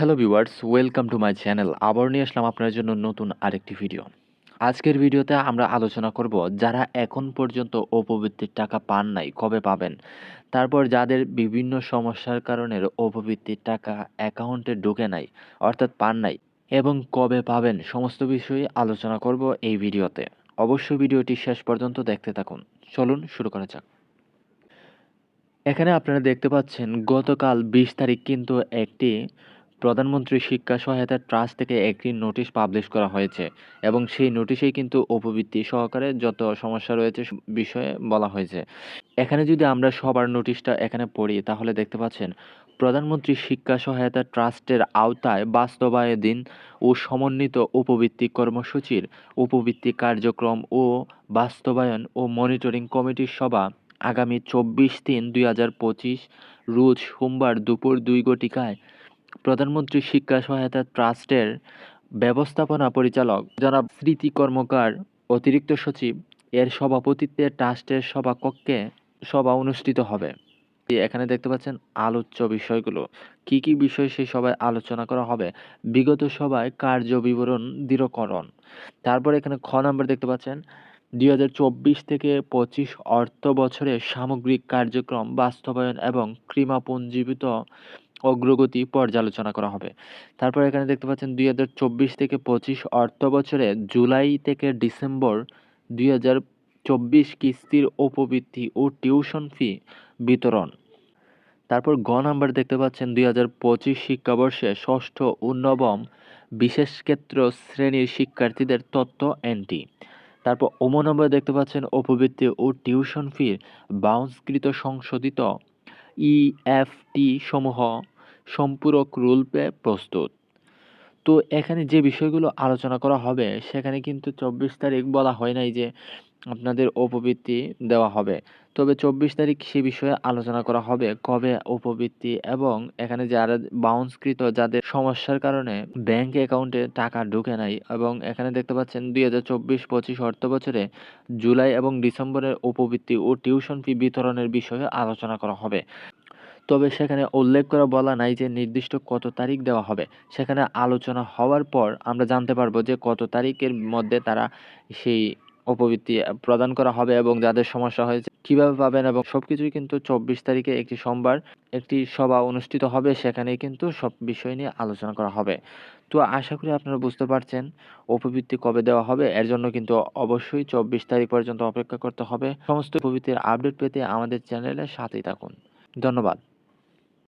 Hello viewers welcome to my channel আবার নিয়ে আসলাম আপনার জন্য নতুন আরেকটি ভিডিও আজকের ভিডিওতে আমরা আলোচনা করব যারা এখন পর্যন্ত অপবৃত্তির টাকা পান নাই, কবে পাবেন? তারপর যাদের বিভিন্ন সমস্যার কারণে অপবৃত্তির টাকা অ্যাকাউন্টে ঢুকে নাই, অর্থাৎ পান নাই, এবং কবে পাবেন সমস্ত বিষয়ে আলোচনা করব এই ভিডিওতে অবশ্যই ভিডিওটি শেষ পর্যন্ত দেখতে থাকুন। চলুন শুরু করা যাক। এখানে আপনারা দেখতে পাচ্ছেন, গতকাল বিশ তারিখ কিন্তু একটি প্রধানমন্ত্রী শিক্ষা সহায়তা ট্রাস্ট থেকে একটি নোটিশ পাবলিশ করা হয়েছে এবং সেই নোটিশেই কিন্তু উপবৃত্তি সহকারে যত সমস্যা রয়েছে বিষয়ে বলা হয়েছে। এখানে যদি আমরা সবার নোটিশটা এখানে পড়ি, তাহলে দেখতে পাচ্ছেন, প্রধানমন্ত্রী শিক্ষা সহায়তা ট্রাস্টের আওতায় বাস্তবায়ন ও সমন্বিত উপবৃত্তি কর্মসূচির উপবৃত্তি কার্যক্রম ও বাস্তবায়ন ও মনিটরিং কমিটির সভা আগামী চব্বিশ তিন দুই হাজার পঁচিশ রোজ সোমবার দুপুর দুই ঘটিকায় প্রধানমন্ত্রী শিক্ষা সহায়তা ট্রাস্টের ব্যবস্থাপনা পরিচালক জনাব স্মৃতি কর্মকার, অতিরিক্ত সচিব এর সভাপতিত্বে ট্রাস্টের সভাকক্ষে সভা অনুষ্ঠিত হবে। এখানে দেখতে পাচ্ছেন আলোচ্য বিষয়গুলো। কি কি বিষয় সেই সভায় আলোচনা করা হবে? বিগত সভায় কার্য বিবরণ দৃঢ়করণ। তারপর এখানে খ নাম্বার দেখতে পাচ্ছেন দুই হাজার চব্বিশ থেকে পঁচিশ অর্থ বছরে সামগ্রিক কার্যক্রম, বাস্তবায়ন এবং ক্রিমাপুঞ্জীবিত অগ্রগতি পর্যালোচনা করা হবে। তারপর এখানে দেখতে পাচ্ছেন দুই হাজার চব্বিশ থেকে পঁচিশ অর্থ বছরে জুলাই থেকে ডিসেম্বর দুই হাজার চব্বিশ কিস্তির উপবৃত্তি ও টিউশন ফি বিতরণ। তারপর গ নাম্বার দেখতে পাচ্ছেন দুই হাজার পঁচিশ শিক্ষাবর্ষে ষষ্ঠ ও নবম বিশেষ ক্ষেত্র শ্রেণির শিক্ষার্থীদের তথ্য এন্ট্রি। তারপর ওমন আমরা দেখতে পাচ্ছেন অপবৃত্তি ও টিউশন ফির বাউন্সকৃত সংশোধিত ইএফটি সমূহ সম্পূরক রূপে প্রস্তুত। তো এখানে যে বিষয়গুলো আলোচনা করা হবে, সেখানে কিন্তু চব্বিশ তারিখ বলা হয় নাই যে আপনাদের উপবৃত্তি দেওয়া হবে। তবে চব্বিশ তারিখ সে বিষয়ে আলোচনা করা হবে, কবে উপবৃত্তি এবং এখানে যারা বাউন্সকৃত, যাদের সমস্যার কারণে ব্যাংক অ্যাকাউন্টে টাকা ঢুকে নাই এবং এখানে দেখতে পাচ্ছেন দুই হাজার চব্বিশ পঁচিশ অর্থ বছরে জুলাই এবং ডিসেম্বরের উপবৃত্তি ও টিউশন ফি বিতরণের বিষয়ে আলোচনা করা হবে। তবে সেখানে উল্লেখ করা বলা নাই যে নির্দিষ্ট কত তারিখ দেওয়া হবে। সেখানে আলোচনা হওয়ার পর আমরা জানতে পারব যে কত তারিখের মধ্যে তারা সেই উপবৃত্তি প্রদান করা হবে এবং যাদের সমস্যা হয়েছে কীভাবে পাবেন এবং সব কিছুই কিন্তু চব্বিশ তারিখে একটি সোমবার একটি সভা অনুষ্ঠিত হবে সেখানে কিন্তু সব বিষয় নিয়ে আলোচনা করা হবে। তো আশা করি আপনারা বুঝতে পারছেন উপবৃত্তি কবে দেওয়া হবে, এর জন্য কিন্তু অবশ্যই চব্বিশ তারিখ পর্যন্ত অপেক্ষা করতে হবে। সমস্ত উপবৃত্তির আপডেট পেতে আমাদের চ্যানেলের সাথেই থাকুন। ধন্যবাদ।